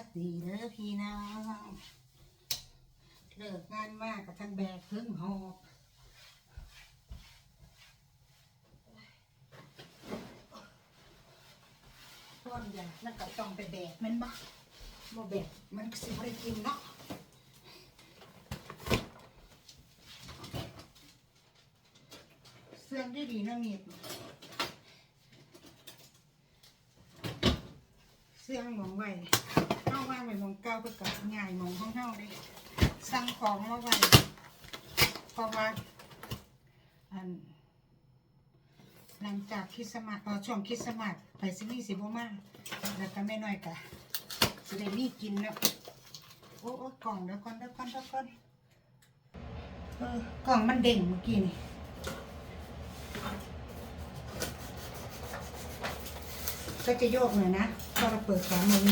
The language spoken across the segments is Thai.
วัสดีเด้อพี่น้องเลิกงานมากกับทั้งแบกทั้งหอบต้นใหญ่แล้วก็ต้องไปแบกมันบ่บ่แบกมันก็สิบ่ได้กินเนาะเสื่องได้ดีนะเมียดเสื่องมองไว้ ไว้มองเก่าไปกับง่ายมองของเฮาเลยสั่งของมาไว้เพราะว่าอันหลังจากคิดสต์มาสพอช่วงคิดสต์มาสไปซินี่สิบมาแล้วก็แม่น้อยกะสิได้มีกินแล้วโอ้โอ้กล่องเดี๋ยวก่อนเดี๋ยวก่อนเดี๋ยวก่อนเออกล่องมันเด้งเมื่อกี้นี่ก็จะโยกหน่อยนะพอเราเปิดของมัน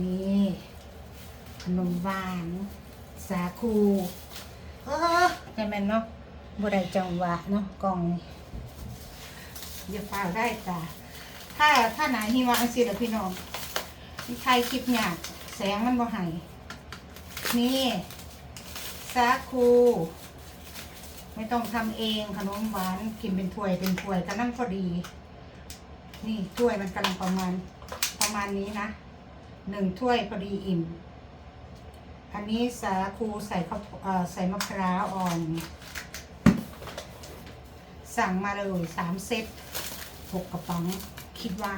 นี่นี่ขนมหวาน สาคูเออแต่แม่นเนาะบ่ได้จังหวะเนาะกล่องนี่อย่าฝ่าได้จ้ะถ้าถ้าหนาหิมะอังสิล่ะพี่น้องนี่ใครคลิปยากแสงมันบ่ให้นี่สาคูไม่ต้องทำเองขนมหวานกินเป็นถ้วยเป็นถ้วยก็นั่งพอดี นี่ถ้วยมันกำลังประมาณประมาณนี้นะ หนึ่งถ้วยพอดีอิ่ม อันนี้สาคูใส่ข้าวใส่มะพร้าวอ่อน สั่งมาเลยสามเซตหกกระป๋อง คิดว่า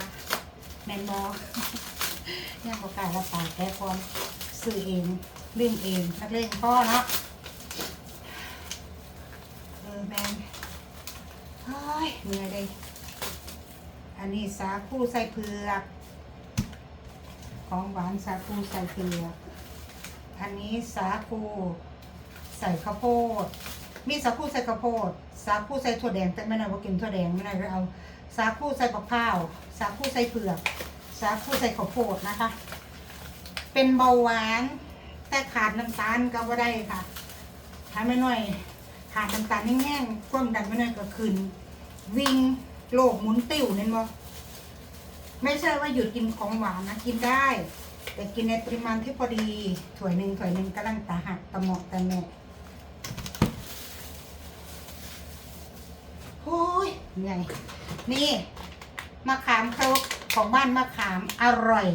แมนบอย่างประกาศรับปากแก้พร้มซื้อเองเรื่องเอง นักเลงพ่อเนาะเออแมนเฮ้ยเหนื่อยเลยอันนี้สาคูใส่เผือก ของหวานสาคูใส่เผือกอันนี้สาคูใส่ข้าวโพด มีสาคูใส่ข้าวโพด สาคูใส่ถั่วแดงแต่ไม่น่าว่ากินถั่วแดงไม่น่าจะเอาสาคูใส่บักพร้าวสาคูใส่เผือก สาคูใส่ข้าวโพดนะคะ เป็นเบาหวานแต่ขาดน้ำตาลก็ว่าได้ค่ะถ้าไม่น้อยขาดน้ำตาลแห้งๆความดันไม่น้อยก็ขึ้นวิ่งโลกหมุนติ้วเน้นบ่ ไม่ใช่ว่าหยุดกินของหวานนะกินได้ แต่กินในปริมาณที่พอดีถ้วยหนึ่งถ้วยหนึ่งกำลังตาหักตะหมาะตะแม่โอ้ยเหนื่อยนี่มะขามครกของบ้านมะขามอร่อย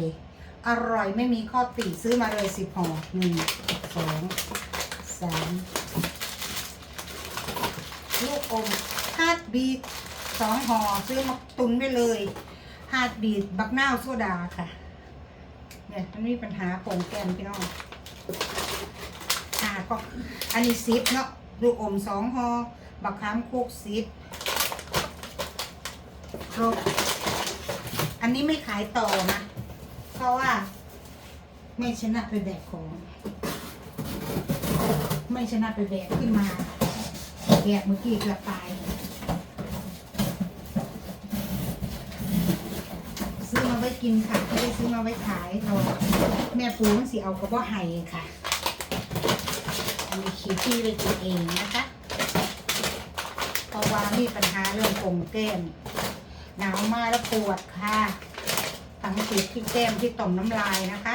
อร่อยไม่มีข้อติซื้อมาเลยสิบห่อหนึ่งสองสามลูกอมฮาร์ดบีทสองห่อซื้อมาตุนไว้เลย ฮาร์ดบีทบักนาวโซดาค่ะ เนี่ยมันมีปัญหาโป่งแก้มพี่น้องอ่าก็อันนี้ซิปเนาะลูกอมสองหอบักขามคุกซิปครบอันนี้ไม่ขายต่อนะ เพราะว่า ไม่ชนะไปแบกของ ไม่ชนะไปแบกขึ้นมาแบกเมื่อกี้เกือบตาย ซื้อมา ไว้กินค่ะไม่ได้ซื้อมาไว้ขายเราแม่ปูมันสิเอากระเพาะไห้ค่ะมีขี้ที่ไปกินเองนะคะเพราะว่ามีปัญหาเรื่องโป่งแก้มหนาวมากแล้วปวดค่ะทั้งติดที่แก้มที่ต่อมน้ำลายนะคะ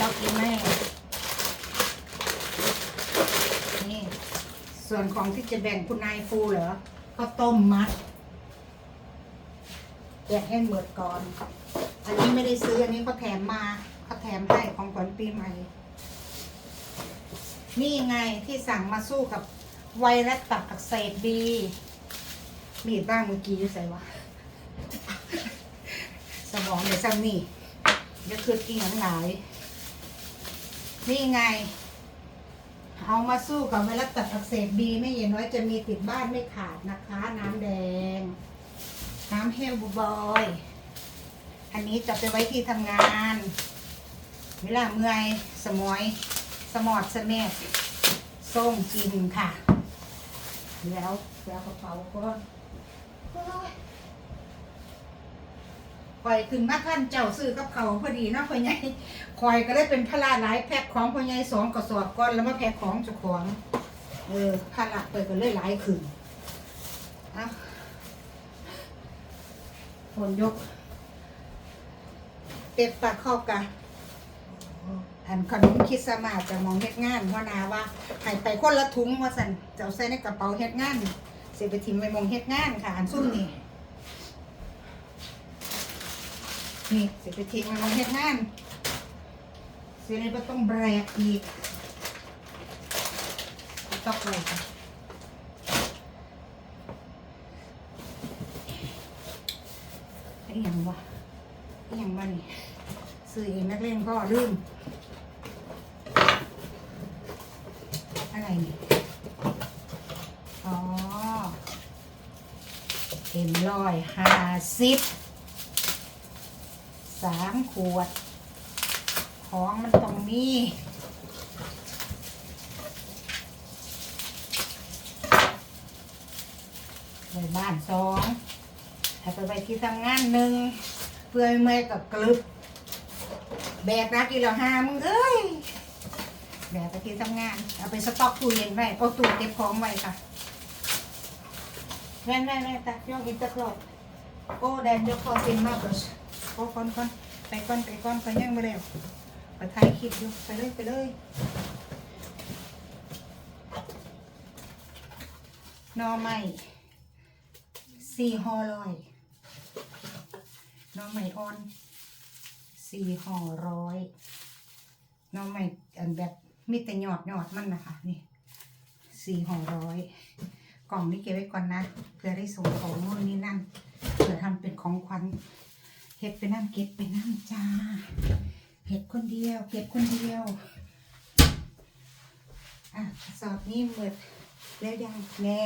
ต้องกินแม่นี่ส่วนของที่จะแบ่งคุณนายฟูเหรอก็ต้มมัด แกะให้หมดก่อน อันนี้ไม่ได้ซื้ออันนี้เขาแถมมาเขาแถมให้ของขวัญปีใหม่ นี่ไงที่สั่งมาสู้กับไวรัสตับอักเสบบี มีดบ้างเมื่อกี้อยู่ใส่วะ สมองเดี๋ยวซ้ำนี่เดี๋ยวคือกินหลังหลาย นี่ไงเอามาสู้กับไวรัสตับอักเสบบี ไม่เย็นน้อยจะมีติดบ้านไม่ขาดนะคะ น้ำแดง น้ำเฮลบูบอย อันนี้จะไปไว้ที่ทำงาน เวลาเมื่อยสมอย สมอดสมดส้มกินค่ะ แล้วแล้วกระเป๋าก็คอยขึ้นมาท่านเจ้าซื้อกับเขาพอดีนะพ่อใหญ่คอยก็ได้เป็นพระราหลายแพ็คของพ่อใหญ่สองกระสอบก้อนแล้วมาแพ็คของเจ้าของ เออพระละไปก็เลยหลายขึ้น เอ้าฝนยก เป็ดปากคอกกะอันขนมคริดสต์มาสจะมองเฮ็ดงานหัวหนาว่าให้ไปคนละถุงว่าสันจะเอาใส่ในกระเป๋าเฮ็ดงานเสียไปทิมไปมองเฮ็ดงานค่ะ อันซุ่มนี่นี่เสียไปทิมไปมองเฮ็ดงานเสียเลยต้องแบรกอีกต้อกเลยค่ะ อ้หยังวะอ้หยังวะนี่ซื้อเองนักเล่นก็ลืมอะไรนี่อ๋อเอ็มร้อยห้าสิบสามขวด ของมันต้องมีไว้บ้านสอง ให้ไปไปที่ทำงานหนึ่งเพื่อให้เมื่อยกับกลึบแบกนะกิโลห้ามึงเอ้ยแบกไปที่ทำงาน เอาไปสต็อกตู้เย็นไว้เอาตู้เก็บของไว้ค่ะแม่แม่แม่ตาย่องอินเตอร์คลอดโอ้แดนเดี๋ยวคอเซ็นมากเลยโอ้ก่อนก่อนไปก่อนไปก่อนไปยังไม่แล้วไปถ่ายคลิปอยู่ไปเลยไปเลยนอใหม่สี่หอลอย น้องใหม่อ่อนสี่ห่อร้อยหนองใหม่อันแบบมีแต่หยอดหยอดมันนะคะนี่สี่ห่อร้อยกล่องนี้เก็บไว้ก่อนนะเพื่อได้ส่งของโน่นนี่นั่นเผื่อทำเป็นของขวัญเห็ดไปนั่งเก็บไปนั่งจ้าเห็ดคนเดียว เก็บคนเดียวอะสอบนี้เมิดแล้วยังแน่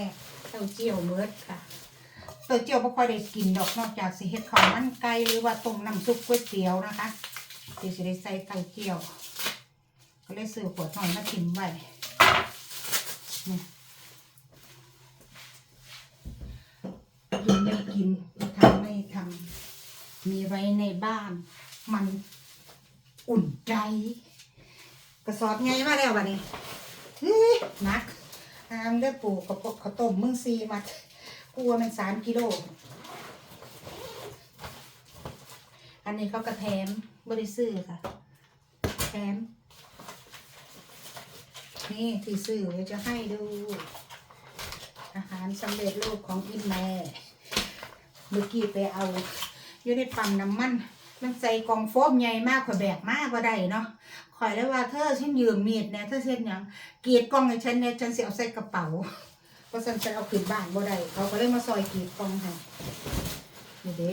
เต้าเจี้ยวเมิดค่ะ ต้าเจียวไม่ค่อยได้กินดอกนอกจากสิเห็ดข้าวมันไก่หรือว่าต้มน้ำซุปก๋วยเตี๋ยวนะคะที่จะได้ใส่เต้าเจียว ก็เลยซื้อขวดหน่อยมาทิ้งไว้นี่กินไม่กินทำไม่ทำมีไว้ในบ้าน มันอุ่นใจ กระสอบไงมาแล้ววะนี่เฮ้นักอามได้ปลูกระปกข้าวต้มมึงซีมัด กลัวมันสามกิโล อันนี้เขากระแถมบริซื้อค่ะ แถม นี่ที่ซื้อเดี๋ยวจะให้ดู อาหารสำเร็จรูปของอินแม่ เมื่อกี้ไปเอาอยู่ในปั๊มน้ำมันมันใส่กองโฟมใหญ่มากกว่าแบกมากก็ได้เนาะคอยแล้วว่าเธอฉันยืมมีดเนี่ยเธอเส้นหยังเกรีดกล่องให้ฉันเนี่ยฉันเสิเอาใส่กระเป๋า ราะฉันจะเอาขึ้นบ้านบ่ได้เขาก็เลยมาซอยกรีดกองให้นี่เด้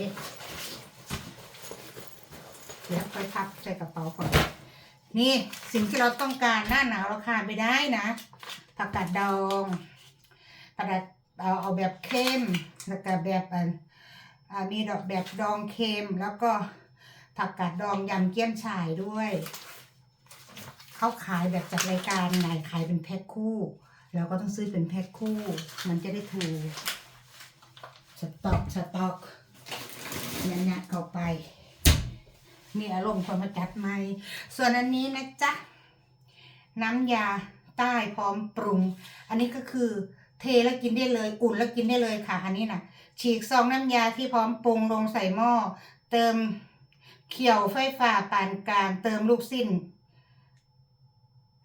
เดี๋ยวไปพับใส่กระเป๋าก่อน นี่สิ่งที่เราต้องการหน้าหนาวเราขาดไม่ได้นะผักกาดดองผักกาดเอาเอาแบบเข้มแล้วก็แบบอันมีดอกแบบดองเค็มแล้วก็ผักกาดดองยำเกี๊ยมฉ่ายด้วยเขาขายแบบจากรายการไงขายเป็นแพ็คคู่ เราก็ต้องซื้อเป็นแพ็คคู่ มันจะได้ถูกสต็อกสต็อกยัดๆเข้าไป มีอารมณ์คนมาจัดใหม่ส่วนอันนี้นะจ๊ะ น้ำยาใต้พร้อมปรุง อันนี้ก็คือเทแล้วกินได้เลย อุ่นแล้วกินได้เลยค่ะ อันนี้นะฉีกซองน้ำยาที่พร้อมปรุงลงใส่หม้อ เติมเขียวไฟฟ้าปานกลาง เติมลูกสิ้น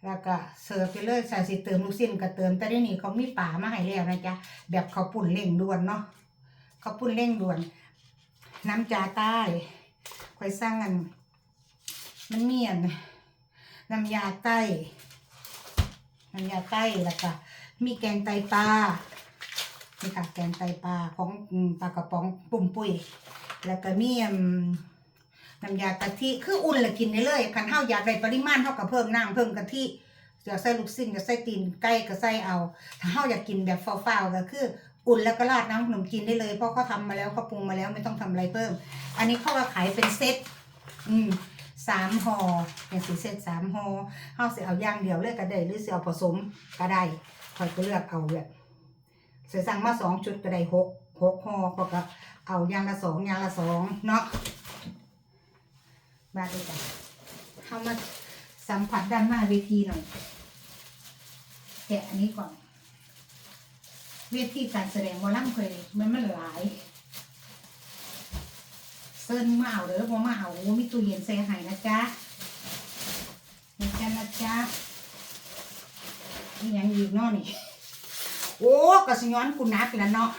แล้วก็เสิร์ฟไปเลยใส่สิเติมลูกสิ้นก็เติมแต่ได้นี่เขามีป่ามาให้แล้วนะจ๊ะแบบเขาปุ่นเร่งด่วนเนาะเขาปุ่นเร่งด่วน น้ำจาใต้คอยสร้างอันมันเมียนน้ำยาใต้น้ำยาใต้แล้วก็มีแกงไตปลานี่ค่ะแกงไตปลาของปลากระป๋องปุ่มปุ้ยแล้วก็มีอืม น้ำยากะทิคืออุ่นและกินได้เลยคันเท่าอยากได้ปริมาณเท่ากับเพิ่มน้ำเพิ่มกะทิจะใส่ลูกซิ่งจะใส่ตีนไก่ก็ใส่เอา ถ้าเท่าอยากกินแบบฟ้าวๆก็คืออุ่นแล้วก็ราดน้ำขนมจีนได้เลย เพราะเขาทำมาแล้วเขาปรุงมาแล้วไม่ต้องทำอะไรเพิ่ม อันนี้เขาว่าขายเป็นเซตอืมสามห่ออย่างสีเซตสามห่อเฮาสิเอาย่างเดียวเลยก็ได้หรือสิเอาผสมก็ได้คอยก็เลือกเอาแบบเสียสั่งมาสองชุดก็ได้หกหกห่อก็เอาย่างละสองย่างละสองเนาะ มาดูกันเข้ามาสัมผัสด้านหน้าเวทีหน่อยแกะอันนี้ก่อน เวทีการแสดงวอลลัมเคยมันมันหลายซิร์นมาเอาเด้อพอมาเอาโอ้มีตู้เย็นใส่ให้นะจ๊ะนี่จ้ะนะจ๊ะนี่ยังอีกเนาะนี่โอ้กระสย้อนกูนักแล้วเนาะ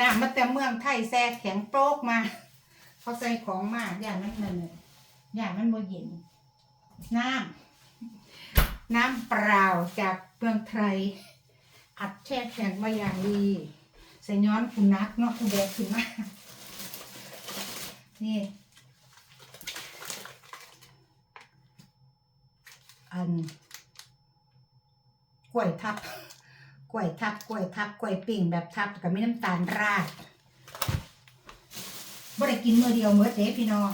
น้ำมาแต่เมืองไทยแซ่แข็งโป๊กมา เขาใส่ของมากอย่างนั้นมันเลย อย่างมันโมเย็น น้ำ น้ำเปล่าจากเมืองไทย อัดแช่แข็งมาอย่างดีใส่ย้อนกูนักเนาะกูแบกขึ้นมานี่ อันกล้วยทับกล้วยทับกล้วยทับกล้วยปิ่งแบบทับกับไม่น้ำตาลราดบ่ได้กินมือเดียวเมื่อเด้พี่น้อง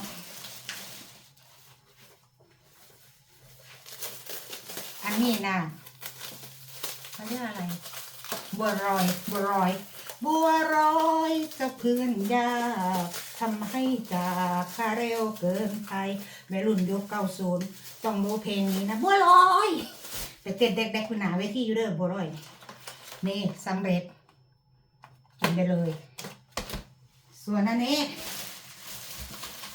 นนี้นะเขาเรียกอะไร บัวรอย บัวรอย บัวรอยกับเพื่อนยากทำให้จากคาเร็วเกินไปแม่รุ่นยุคเก้าศูนย์ต้องรู้เพลงนี้นะบัวรอยไปเต้นเด็กๆคุณหนาเวทีอยู่เด้อบัวรอย นี่สำเร็จกินไปเลย ส่วนอันนี้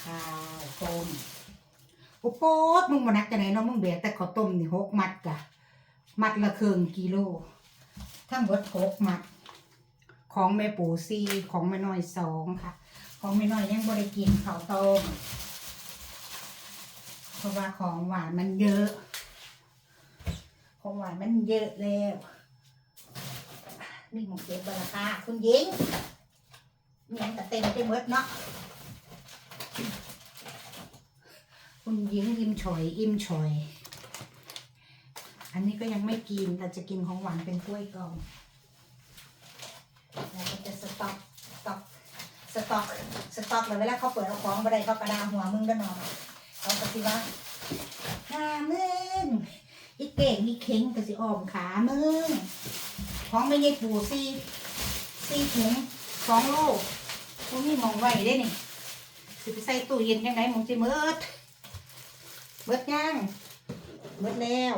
ข้าวต้ม โอ้โป๊ดมึงมานักกันไหนเนาะมึงเบียแต่ข้าวต้มนี่หกมัดกะ มัดละครึ่งกิโล ทั้งหมดหกมัด ของแม่ปู่ซีของแม่น้อยสองค่ะ ของแม่น้อยยังบริกินข้าวต้มเพราะว่าของหวานมันเยอะ ของหวานมันเยอะแล้วนี่หมกเก็บบราคาคุณหญิงมีอันแต่เต็มไปหมดเนาะ คุณหญิงอิ่มฉอยอิ่มฉอย อันนี้ก็ยังไม่กินเราจะกินของหวานเป็นกล้วยกอนแล้วก็จะสต็อกสต็อกสต็อกสต็อกเลยเวลาเขาเปิดเอาของบัไดเขากระดาหัวมึงก็นอนเขาก็สิว่าหามึงอีเก่งอีเข่งก็สิอ้อมขามึงของไม่ใช่ปูซีซีถุงสองโลพวกนี้มองไว้ได้นี่สิไปใส่ตู้เย็นยังไงมองจิเมิด เบิดย่างเบิดแล้ว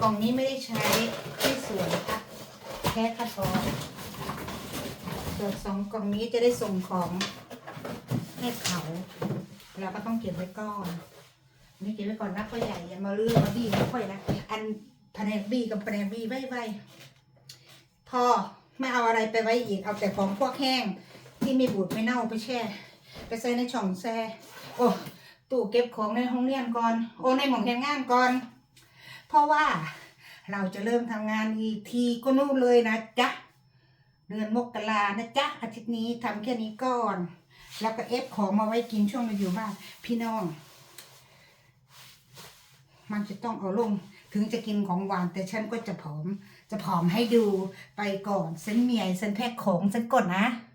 กล่องนี้ไม่ได้ใช้ที่สวนค่ะแค่คัดออกส่วนสองกล่องนี้จะได้ส่งของให้เขาเราก็ต้องเก็บไว้ก่อนนี่เก็บไว้ก่อนนะพ่อใหญ่อย่ามาลือมาบี้ไม่ค่อยนะอันแผนกบี้กับแผนกบี้ไว้ไว้พอไม่เอาอะไรไปไว้อีกเอาแต่ของพวกแห้งที่ไม่บูดไม่เน่าไปแช่ ไปใส่ในช่องแช่โอ้ ตู้เก็บของในห้องเรียนก่อน โอในหม่องเรียนงานก่อน เพราะว่าเราจะเริ่มทำงานอีกทีก็นู่นเลยนะจ๊ะ เดือนมกรานะจ๊ะอาทิตย์นี้ทำแค่นี้ก่อน แล้วก็เอฟของมาไว้กินช่วงเราอยู่บ้านพี่น้อง มันจะต้องเอาลงถึงจะกินของหวานแต่ฉันก็จะผอม จะผอมให้ดูไปก่อนฉันเมียฉันแพ็คของฉันก่อนนะ